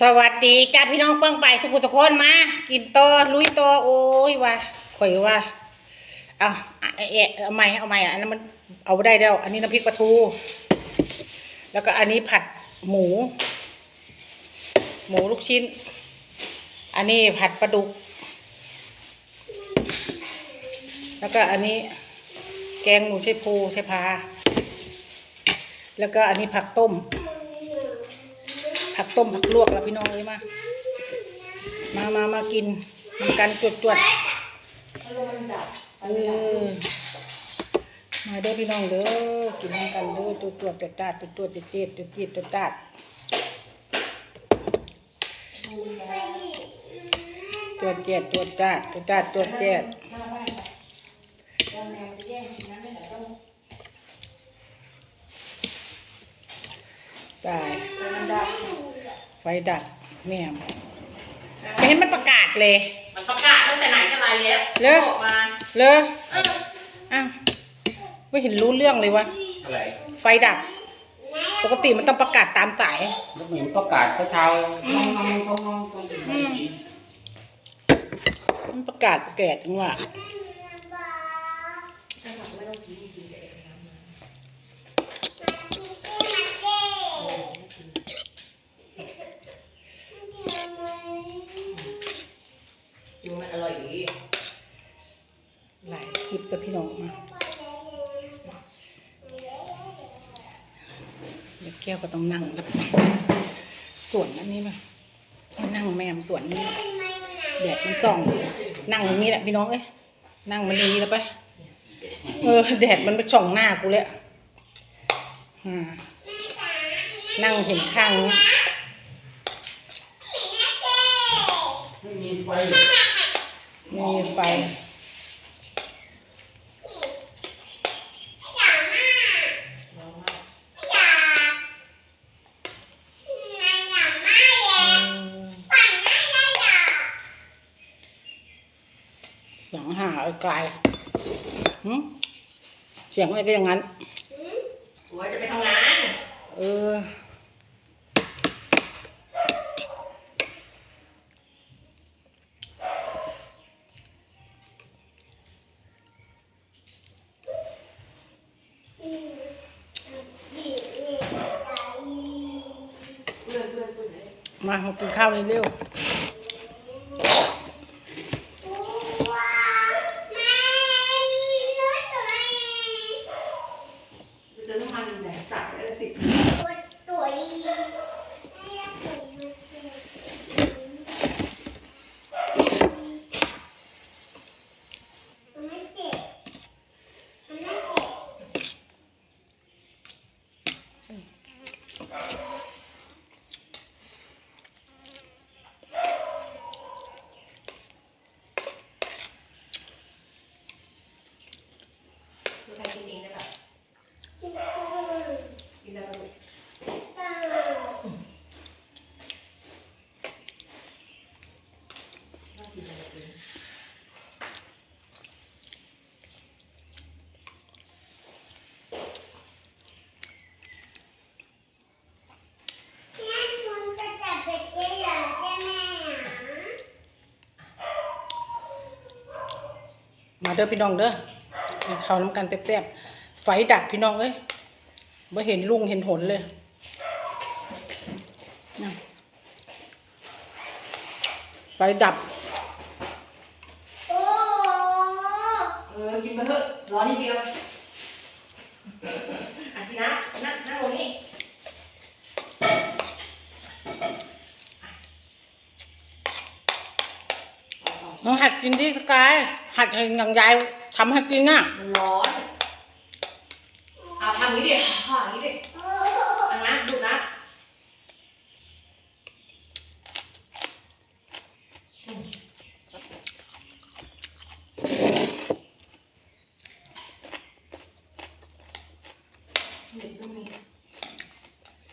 สวัสดีจ้าพี่น้องเปิ้งไปทุกคนทุกคนมา กินตอลุยตอโอ้ยว่าข่อยว่าเอาเอะเอาใหม่เอาใหม่อะอันนั้นมันเอาได้แล้ว อันนี้น้ำพริกปลาทู แล้วก็อันนี้ผัดหมู หมูลูกชิ้น อันนี้ผัดปลาดุก แล้วก็อันนี้แกงหมูใช่พูใช่พา แล้วก็อันนี้ผักต้ม ผักต้มผักลวกแล้วพี่น้องเลยมา มามามากินนำกันจวดจวดเออมาเด้อพี่น้องเด้อกินนำกันเด้อจวดจวดจวดจาดจวดจวดเจ็ดจวดจีดจวดจาดจวดเจ็ดจวดจาดจวดจาดจวดเจ็ดตาย ไฟดับแม่มไม่เห็นมันประกาศเลย มันประกาศตั้งแต่ไหนแต่ไรแล้วเลิกออกมาเลยเอออ้าวไม่เห็นรู้เรื่องเลยวะอะไรไฟดับ ปกติมันต้องประกาศตามสายแล้วเห็นประกาศเช้าๆน้องน้องน้องน้องคนอื่นไม่ดีมันประกาศประกาศจังหวะ ดูมันอร่อยดี หลายคลิป กับพี่น้องมาเดี๋ยวแก้วก็ต้องนั่งแบบส่วนอันนี้มานั่งแมมส่วนนี้แดดมันจ้อง นั่งอย่างนี้แหละพี่น้องเอ้ยนั่งมันอย่างนี้แล้วไปเออแดดมันไปช่องหน้ากูเลยอะอ่านั่งเห็นข้างนี้ไม่มีไฟ มีไฟ เสียงห่าไอ้กายหึเสียงอะไรก็อย่างนั้น หัวจะไปทำงาน เออเพื่อนเพื่อนเพื่อนเลยมามากินข้าวเร็วเดินทางไหนจ่ายแล้วสิ ดูใครกินเองได้แบบกินได้แบบน่ากินอะไรกิน ๆ มาเด้อพี่น้องเด้อกินข้าวน้ำกันแป๊บๆไฟดับพี่น้องเอ้ยไม่เห็นลุงเห็นหนเลยไฟดับเออกินไปเถอะร้อนนิดเดียวอันที่นะนั่งนั่งตรงนี้ น้อง หัดกินที่สกาย หัดให้อย่างยายทำให้กินน่ะ ร้อนเอาทำอย่างนี้ดิทำอย่างนี้ดิเอานะดูนะเด็กต้องมี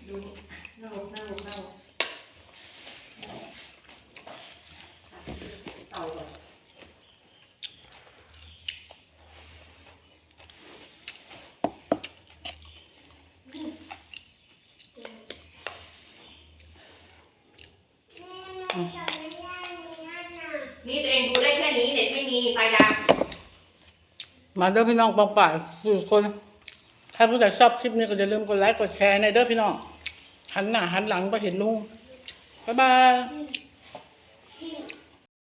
ดูนี่นั่งลงนั่งลงนั่งลงเตาก่อน นี่ตัวเองดูได้แค่นี้เน็ตไม่มีไฟดับมาเด้อพี่น้องปองป่ายทุกคน ถ้าผู้ใดชอบคลิปนี้ก็อย่าลืมกดไลค์กดแชร์ในเด้อพี่น้องหันหน้าหันหลังไปเห็นลุงบ๊ายบาย